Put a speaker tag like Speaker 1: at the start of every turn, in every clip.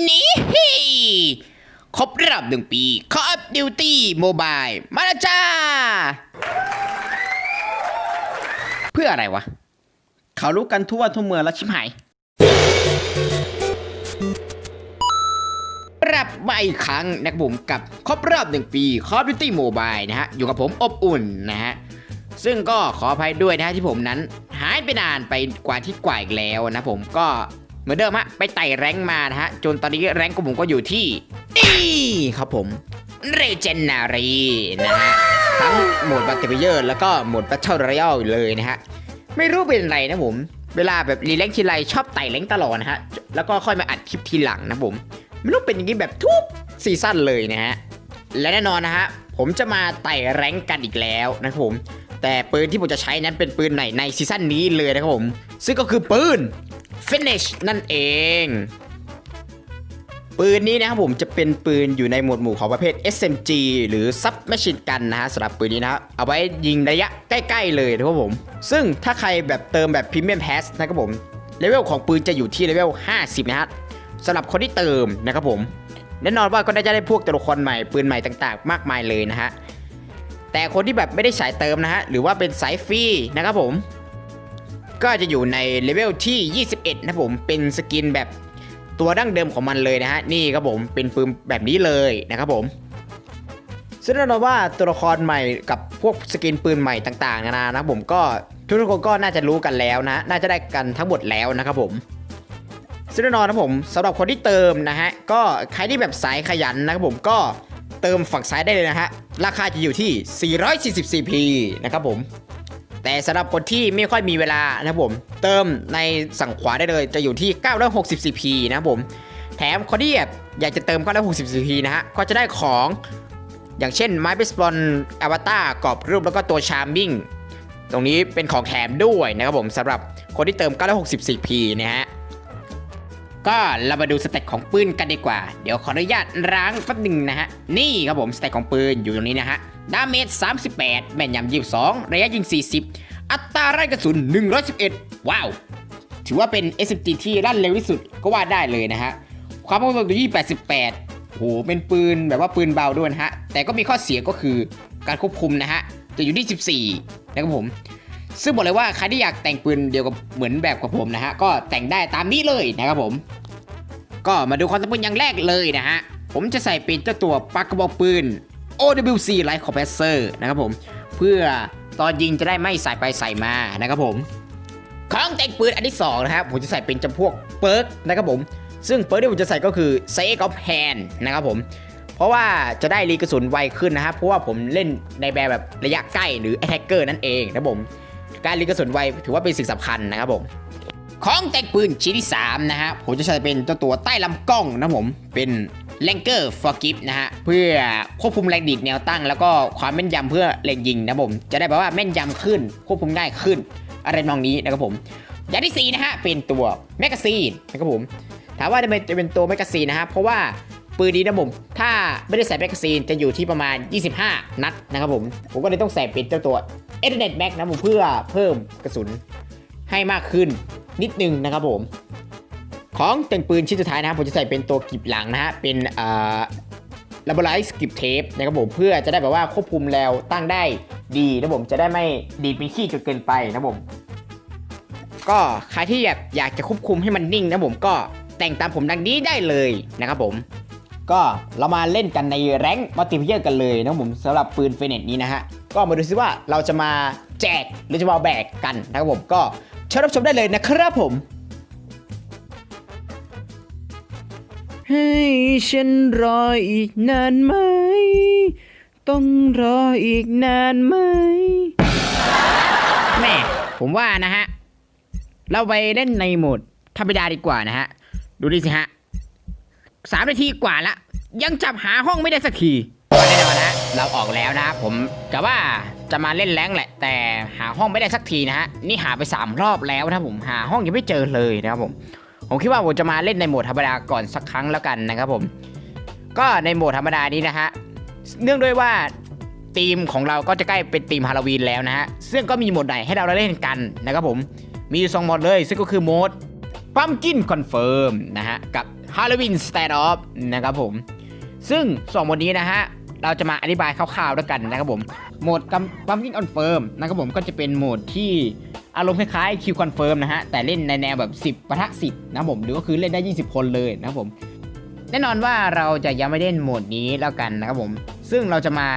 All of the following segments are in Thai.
Speaker 1: นี่ครบรอบหนึ่งปี Call of Duty Mobile มาแล้วจ้า เพื่ออะไรวะ เขารู้กันทั่วทั่วเมืองแล้วชิบหาย ปรับมาอีกครั้งนะครับผมกับครบรอบหนึ่งปี Call of Duty Mobile นะฮะ อยู่กับผมอบอุ่นนะฮะ ซึ่งก็ขออภัยด้วยนะฮะที่ผมนั้น หายไปนานไปกว่าที่กว่าอีกแล้วนะผมก็ เหมือนเดิมฮะไปไต่แรงมานะฮะจนตอนนี้แรงค์ของผมก็อยู่ที่นี่ครับผมเรเจนนารีนะฮะทั้งโหมดบัตเตอร์เยอร์แล้วก็โหมดบัตเทิลรอยัลเลยนะฮะไม่รู้เป็นไรนะผมเวลาแบบรีแลงทีไรชอบไต่แรงตลอดนะฮะแล้วก็ค่อยมาอัดคลิปทีหลังนะผมไม่รู้เป็นอย่างนี้แบบทุกซีซั่นเลยนะฮะและแน่นอนนะฮะผมจะมาไต่แรงกันอีกแล้วนะครับผม แต่ปืนที่ผมจะใช้นั้นเป็นปืนไหนในซีซั่นนี้เลยนะครับผม ซึ่งก็คือปืน Finish นั่นเอง ปืนนี้นะครับผมจะเป็นปืนอยู่ในหมวดหมู่ของประเภท SMG หรือ Submachine Gun นะฮะสำหรับปืนนี้นะครับเอาไว้ยิงระยะใกล้ๆเลยนะครับผม ซึ่งถ้าใครแบบเติมแบบ Premium Pass นะครับผมเลเวลของปืนจะอยู่ที่เลเวล 50 นะฮะสำหรับคนที่เติมนะครับผมแน่นอนว่าก็ได้จะได้พวกตัวละครใหม่ปืนใหม่ต่างๆ มากมายเลยนะฮะแต่คนที่แบบไม่ได้สายเติมนะฮะหรือว่าเป็นสายฟรีนะครับผม ก็จะอยู่ในเลเวลที่ 21 นะผม เป็นสกินแบบตัวดั้งเดิมของมันเลยนะฮะ นี่ครับผมเป็นปืนแบบนี้เลยนะครับผมซึ่งแน่นอนว่าตัวละครใหม่กับพวกสกินปืนใหม่ต่างๆนานานะครับผมก็ทุกคนก็น่าจะรู้กันแล้วนะ น่าจะได้กันทั้งหมดแล้วนะครับผมซึ่งแน่นอนนะผมสำหรับคนที่เติมนะฮะก็ใครที่แบบสายขยันนะครับผมก็เติมฝั่งซ้ายได้เลยนะฮะราคาจะอยู่ที่ 444p นะครับผม แต่สำหรับคนที่ไม่ค่อยมีเวลานะผม เติมในสั่งขวาได้เลย จะอยู่ที่ 964p นะผม แถมคนที่แบบอยากจะเติม 964p นะฮะ ก็จะได้ของอย่างเช่นไม้เบสบอลอวตารกรอบรูปแล้วก็ตัวชาร์มมิ่งตรงนี้เป็นของแถมด้วยนะครับผมสำหรับคนที่เติม 964p นะฮะ ก็เรามาดูสเต็ปของปืนกันดีกว่า เดี๋ยวขออนุญาตล้างแป๊บหนึ่งนะฮะ นี่ครับผมสเต็ปของปืนอยู่ตรงนี้นะฮะ ดาเมจ 38 แม่นยำ22 ระยะยิง 40 อัตราไร้กระสุน 111 ว้าว ถือว่าเป็น SMG ที่ลั่นเร็วที่สุดก็ว่าได้เลยนะฮะ ความคงทนอยู่ที่88โห เป็นปืนแบบว่าปืนเบาด้วยนะฮะ แต่ก็มีข้อเสียก็คือการควบคุมนะฮะ จะอยู่ที่ 14 นะครับผม ซึ่งบอกเลยว่าใครที่อยากแต่งปืนเดียวกับเหมือนแบบกับผมนะฮะก็แต่งได้ตามนี้เลยนะครับผม ก็มาดูความจำเป็นอย่างแรกเลยนะฮะผมจะใส่เป็นเจ้าตัวปากกระบอกปืน OWC Light Compressor นะครับผม เพื่อตอนยิงจะได้ไม่ใส่ไปใส่มานะครับผมของแต่งปืนอันที่สองนะครับผมจะใส่เป็นจำพวกเปิร์กนะครับผม ซึ่งเปิร์กที่ผมจะใส่ก็คือ s a k of Hand นะครับผม เพราะว่าจะได้รีกระสุนไวขึ้นนะครับเพราะว่าผมเล่นในแบบแบบระยะใกล้หรือ Attacker นั่นเองนะครับผม การรีกระสุนไวถือว่าเป็นสิ่งสำคัญนะครับผมของแต่งปืนชิ้นที่ 3 นะฮะผมจะใช้เป็นเจ้าตัวใต้ลำกล้องนะผมเป็น l a n g e r for g i f นะฮะเพื่อควบคุมแรงดีดแนวตั้ง แล้วก็ความแม่นยำเพื่อเล็งยิงนะผม จะได้แบบว่าแม่นยำขึ้น ควบคุมง่ายขึ้น อะไรมองนี้นะครับผม อย่างที่4นะฮะเป็นตัวแมกกาซีนนะครับผมถามว่าทำไมจะเป็นตัวแมกกาซีนนะฮะเพราะว่าปืนนี้นะผมถ้าไม่ได้ใส่แมกกาซีนจะอยู่ที่ประมาณ 25 นัดนะครับผมผมก็เลยต้องใส่เป็นเจ้าตัว e t h e r n e t Max นะผมเพื่อเพิ่มกระสุนให้มากขึ้นนิดนึงนะครับผม ของแต่งปืนชิ้นสุดท้ายนะครับผมจะใส่เป็นตัวกิบหลังนะฮะเป็นเอ่อลับไลท์กริบเทปนะครับผมเพื่อจะได้แบบว่าควบคุมแล้วตั้งได้ดีนะผมจะได้ไม่ดีดเป็นขี้จนเกินไปนะผมก็ใครที่อยากอยากจะควบคุมให้มันนิ่งนะผมก็แต่งตามผมดังนี้ได้เลยนะครับผม ก็เรามาเล่นกันในแรงมัลติเพเยอร์กันเลยนะผมสำหรับปืนเฟเนตนี้นะฮะ ก็มาดูซิว่าเราจะมาแจกหรือจะมาแบกกันนะครับผมก็เชิญรับชมได้เลยนะครับผม
Speaker 2: ให้ฉันรออีกนานไหม ต้องรออีกนานไหม
Speaker 1: แม่ผมว่านะฮะ เราไปเล่นในโหมดธรรมดาดีกว่านะฮะ ดูดิสิฮะสามนาทีกว่าละ ยังจับหาห้องไม่ได้สักทีแน่นอนนะ เราออกแล้วนะผมกะว่าจะมาเล่นแรงแหละ แต่หาห้องไม่ได้สักทีนะฮะนี่หาไปสามรอบแล้วนะผมหาห้องยังไม่เจอเลยนะครับผมผมคิดว่าผมจะมาเล่นในโหมดธรรมดาก่อนสักครั้งแล้วกันนะครับผม ก็ในโหมดธรรมดานี้นะฮะเนื่องด้วยว่าทีมของเราก็จะใกล้เป็นทีมฮาโลวีนแล้วนะฮะซึ่งก็มีโหมดไหนให้เราได้เล่นกันนะครับผมมีอยู่สองโหมดเลย ซึ่งก็คือโหมดปั๊มกินคอนเฟิร์มนะฮะกับ Halloween Standoff นะครับผมซึ่งสองโหมดนี้นะฮะ เราจะมาอธิบายคร่าวๆด้วยกันนะครับผมโหมดปั๊มกิ้งคอนเฟิร์มนะครับผมก็จะเป็นโหมดที่อารมณ์คล้ายๆคิวคอนเฟิร์มนะฮะ แต่เล่นในแนวแบบ 10ปะทะ10 นะผมหรือก็คือเล่นได้ 20 คนเลยนะครับผม แน่นอนว่าเราจะยังไม่เล่นโหมดนี้แล้วกันนะครับผม ซึ่งเราจะมา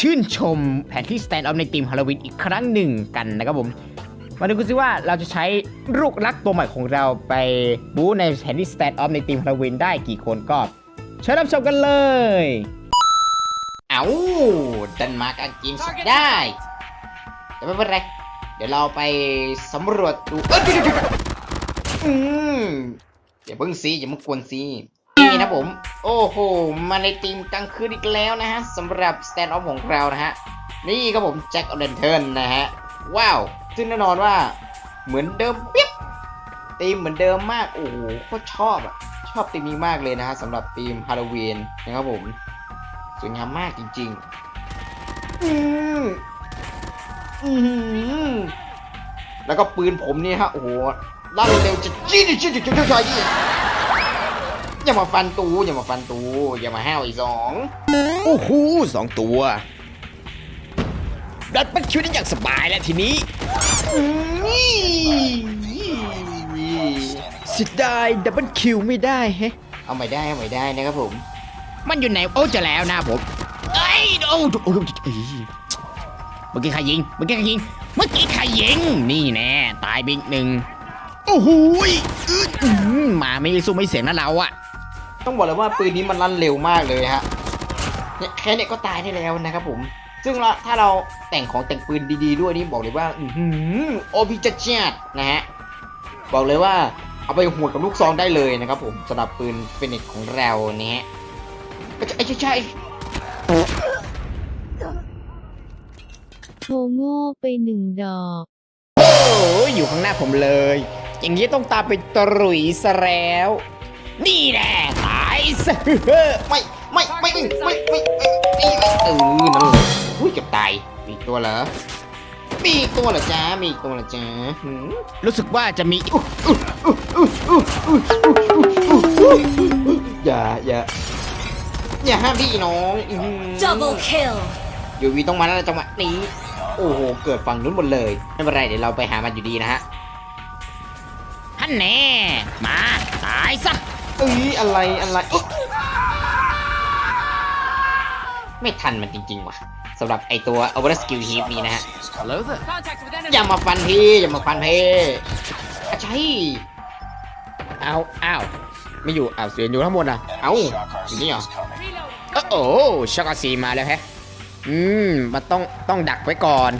Speaker 1: ชื่นชมแผนที่ Stand Up ในทีมฮาโลวีนอีกครั้งหนึ่งกันนะครับผม มาดูกันสิว่าเราจะใช้ลูกรักตัวใหม่ของเราไปบู๊ในแผนที่ Stand Up ในทีมฮาโลวีนได้กี่คนก็เชิญรับชมกันเลย เอาดันมาร์กอังกฤษได้ แต่ไม่เป็นไร เดี๋ยวเราไปสำรวจดูเอยเดี๋ยวเดี๋ยวเดี๋ยวอืมอย่าเพิ่งซีอย่ามึงกวนซีนี่นะผม โอ้โห มาในทีมกลางคืนอีกแล้วนะฮะสำหรับ Stand Up ของเรานะฮะ นี่ครับผมแจ็คออเดนเทิร์นนะฮะ ว้าว ซึ่งแน่นอนว่าเหมือนเดิมเปี๊ยบธีมเหมือนเดิมมาก โอ้โหโคตรชอบอะ ชอบธีมนี้มากเลยนะฮะสำหรับธีมฮาโลวีนนะครับผม สวยงามมากจริงๆ อืมอืมแล้วก็ปืนผมนี่ฮะ โอ้โหลั่นเร็วจะจี้จี้จี้จี้จี้จี้อย่ามาฟันตู อย่ามาฟันตู อย่ามาห้าวอีสองโอ้โหสองตัวดัดมันคิวได้อย่างสบายแล้วทีนี้เสิดายดับเบิลคิวไม่ได้แฮะเอาไม่ได้เอาไม่ได้นะครับผม มันอยู่ไหนโอ้จะแล้วนะผมเอ้ยโอ้โอ้โอ้เอ้ยเมื่อกี้ใครยิงเมื่อกี้ใครยิงเมื่อกี้ใครยิงนี่แน่ตายบิ๊กหนึ่งโอ้โหยมาไม่สู้ไม่เสียงนะเราอะต้องบอกเลยว่าปืนนี้มันลั่นเร็วมากเลยฮะเนี่ยแค่เนี้ก็ตายได้แล้วนะครับผม ซึ่งถ้าเราแต่งของแต่งปืนดีๆด้วยนี่บอกเลยว่าอือโอพิจัดจัดนะฮะบอกเลยว่าเอาไปหัวดกับลูกซองได้เลยนะครับผมสำหรับปืนเฟนิกของเราเนี่ย ไอ้ใช่ใช่
Speaker 3: โง่ไปหนึ่งดอก
Speaker 1: โอ้ยอยู่ข้างหน้าผมเลย อย่างนี้ต้องตามไปตรุยซะแล้ว นี่แหละตายซะไม่ไม่ไม่ไม่ไม่ไม่ไม่เออนั่นเลยอุ้ยเกืบตายมีตัวเหรอมีตัวเหรอจ้ามีตัวเหรอจ้ารู้สึกว่าจะมีอย่าอย่า อย่าห้ามพี่น้องอื้อหือ
Speaker 3: Double kill
Speaker 1: อยู่วีต้องมาแล้วจังหวะนี้ โอ้โห เกิดฝั่งนู้นหมดเลย ไม่เป็นไร เดี๋ยวเราไปหามันอยู่ดีนะฮะฮันแน่มา ตายซะเอ้ยอะไรอะไรอุ๊ยไม่ทันมันจริง ๆ ว่ะสำหรับไอตัว Over Skill Heap นี้นะฮะ
Speaker 4: Hello there.
Speaker 1: อย่ามาฟันพี่ อย่ามาฟันพี่อาใช่เอาอ้าว ไม่อยู่อ้าวเสียงอยู่ข้างบนอะ เอ้าอยู่นี่เหรอเอ้โอ้ช็อกโกซีมาแล้วแฮะ อืม มันต้องต้องดักไว้ก่อน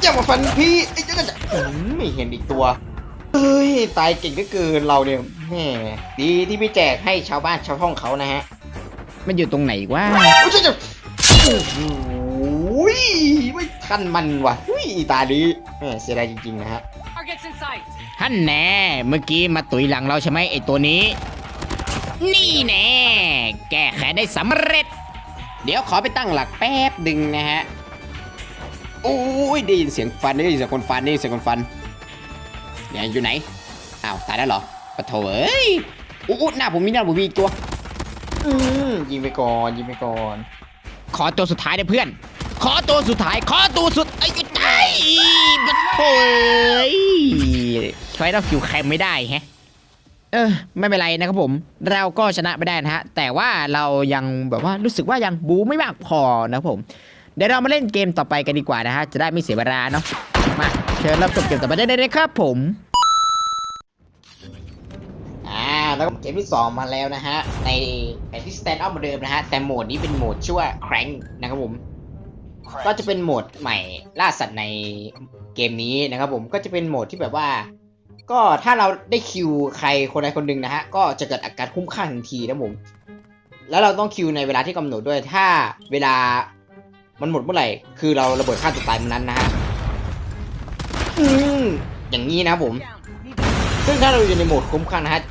Speaker 1: อย่ามาฟันพี่ไอ้เจ้าจะไม่เห็นอีกตัวเฮ้ย ตายเก่งก็เกินเราเนี่ยแหมดีที่ไม่แจกให้ชาวบ้านชาวห้องเขานะฮะ มันอยู่ตรงไหนวะโอ้ยจะโอ้โหไม่ทันมันว่ะเฮ้ยตาดีแหมเสียดายจริงๆนะฮะ ท่านแน่ เมื่อกี้มาตุยหลังเราใช่ไหมไอตัวนี้ นี่แน่ แก้แค้นได้สำเร็จ เดี๋ยวขอไปตั้งหลักแป๊บดึงนะฮะโอ้ยได้ยินเสียงฟันได้ยินเสียงคนฟันได้ยินเสียงคนฟันเนี่ยอยู่ไหนอ้าวตายแล้วเหรอปะโถเอ้ยอู้อู้หน้าผมมีหน้าผมมีอีกตัวอืมยิงไปก่อนยิงไปก่อน ขอตัวสุดท้ายนะเพื่อน ขอตัวสุดท้าย ขอตัวสุดไอ้ยใจบัดโถยไฟเราคิวแคมไม่ได้แฮะ เออ ไม่เป็นไรนะครับผม เราก็ชนะไม่ได้นะฮะ แต่ว่าเรายังแบบว่ารู้สึกว่ายังบูไม่มากพอนะครับผม เดี๋ยวเรามาเล่นเกมต่อไปกันดีกว่านะฮะ จะได้ไม่เสียเวลาเนาะ มาเชิญรับชมเกมต่อไปได้เลยนะครับผมอ่าแล้วก็เกมที่ 2 มาแล้วนะฮะ ในแผนที่ stand up เหมือนเดิมนะฮะ แต่โหมดนี้เป็นโหมดชื่อว่า crank นะครับผม ก็จะเป็นโหมดใหม่ล่าสัตว์ในเกมนี้นะครับผมก็จะเป็นโหมดที่แบบว่า ก็ถ้าเราได้คิวใครคนใดคนหนึ่งนะฮะ ก็จะเกิดอาการคุ้มข้างทันทีนะผม แล้วเราต้องคิวในเวลาที่กำหนดด้วย ถ้าเวลามันหมดเมื่อไหร่ คือเราระเบิดฆ่าตัวตายเมื่อนั้นนะฮะ อืมอย่างนี้นะครับผม ซึ่งถ้าเราอยู่ในโหมดคุ้มข้างนะฮะ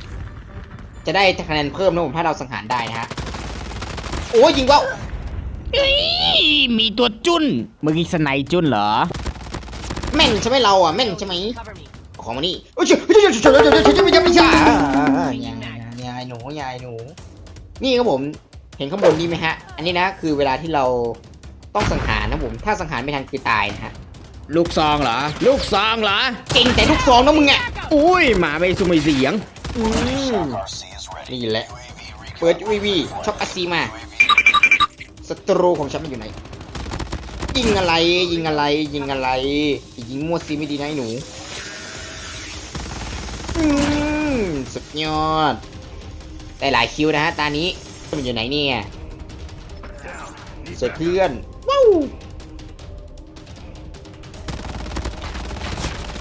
Speaker 1: จะได้คะแนนเพิ่มนะผม ถ้าเราสังหารได้นะฮะ โอ้ยยิงว่าวเฮ้ยมีตัวจุนเมื่อกี้สไนจุนเหรอ แม่นใช่ไหมเราอะ แม่นใช่ไหมเอา ของมันนี่โอ้ยเฉยเฉยเฉยเฉยเฉยเฉยไม่ใช่ไม่ใช่ยังยายหนูยายหนู นี่ครับผมเห็นข้างบนนี้ไหมฮะ อันนี้นะคือเวลาที่เราต้องสังหารนะผมถ้าสังหารไม่ทันคือตายนะฮะ
Speaker 2: ลูกซองเหรอ ลูกซองเหรอ
Speaker 1: เก่งแต่ลูกซองนะมึงอะ
Speaker 2: อ้ยหมาไม่ซุ่มไม่เสียง
Speaker 1: นี่แหละเปิดวีวีช็อกอาซีมาศัตรูของฉันมันอยู่ไหนยิงอะไรยิงอะไรยิงอะไรยิงมั่วซีไม่ดีนะไอ้หนู อืมสุดยอด ได้หลายคิวนะฮะ ตานี้ มันอยู่ไหนเนี่ยเสร็จเพื่อน ว้าว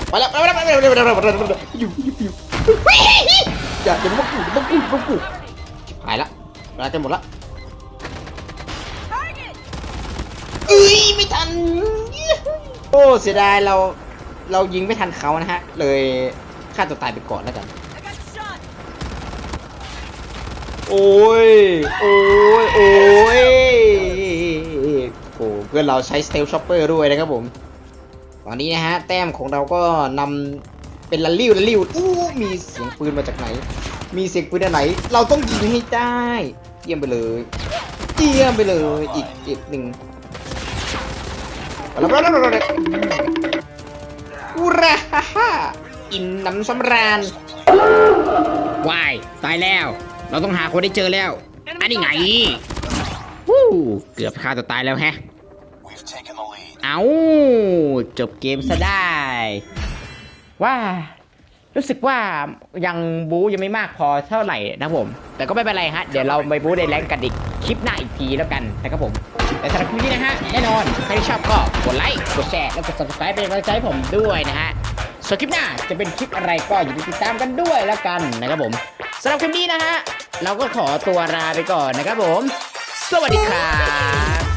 Speaker 1: ไปแล้วไปแล้วไปแล้วไปแล้วไปแล้วไปแล้วไปแล้วอยู่อยู่อยู่อย่าอย่ามากูมากูมากูชิบหายละเวลาจะหมดละเอ้ยไม่ทัน โอ้เสียดายเราเรายิงไม่ทันเขานะฮะ เลย ฆ่าตัวตายไปก่อนแล้วกัน โอ้ย โอ้ย โอ้ยโอ้เพื่อนเราใช้สเตลช็อปเปอร์ด้วยนะครับผม ตอนนี้นะฮะ แต้มของเราก็นำเป็นลันลิวลันลิวอู้มีเสียงปืนมาจากไหน มีเสียงปืนอันไหน เราต้องยิงให้ได้เยี่ยมไปเลยเยี่ยมไปเลย อีกอีกหนึ่งแล้วแล้วแล้วแล้วอุราฮ่าฮ่า อิ่มหน้ำสำราญ
Speaker 2: วายตายแล้ว เราต้องหาคนได้เจอแล้ว อันนี้ไงวู้เกือบฆ่าตัวตายแล้วแฮะ เอาจบเกมซะได้ ว่า รู้สึกว่ายังบู๊ยังไม่มากพอเท่าไหร่นะครับผม แต่ก็ไม่เป็นไรฮะ เดี๋ยวเราไปบู๊ในแรงกันอีกคลิปหน้าอีกทีแล้วกันนะครับผม แต่สำหรับคลิปนี้นะฮะ แน่นอน ใครที่ชอบก็กดไลค์ กดแชร์ และกด subscribe เป็นกำลังใจให้ผมด้วยนะฮะ ส่วนคลิปหน้าจะเป็นคลิปอะไรก็อย่าลืมติดตามกันด้วยแล้วกันนะครับผมสำหรับคลิปนี้นะฮะเราก็ขอตัวลาไปก่อนนะครับผม สวัสดีครับ